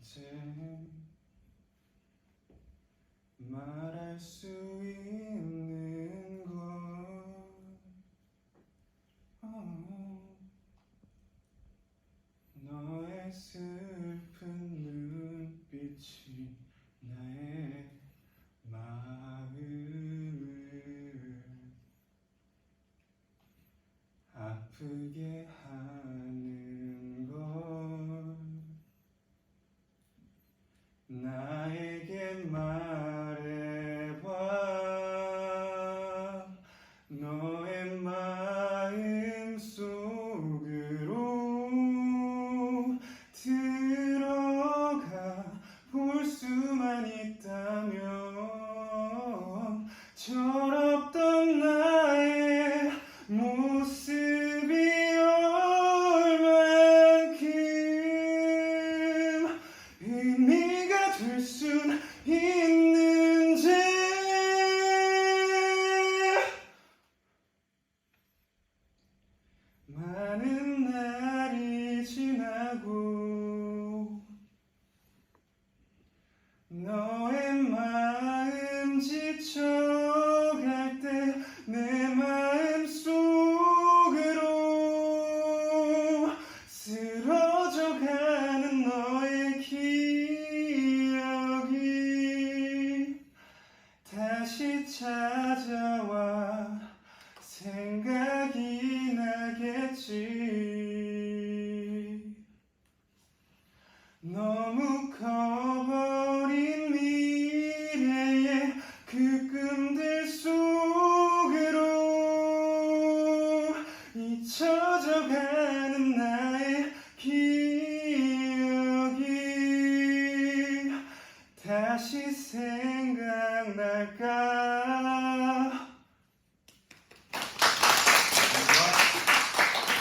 이제는 말할 수 있는 걸 아, 너의 슬픈 눈빛이 나의 마음을 아프게 나에게 말해봐. 너의 마음 속으로 들어가 볼 수만 있다면 많은 날이 지나고 너의 마음 지쳐갈 때 내 마음 속으로 쓰러져 가는 너의 기억이 다시 찾 가는 나의 기억이 다시 생각날까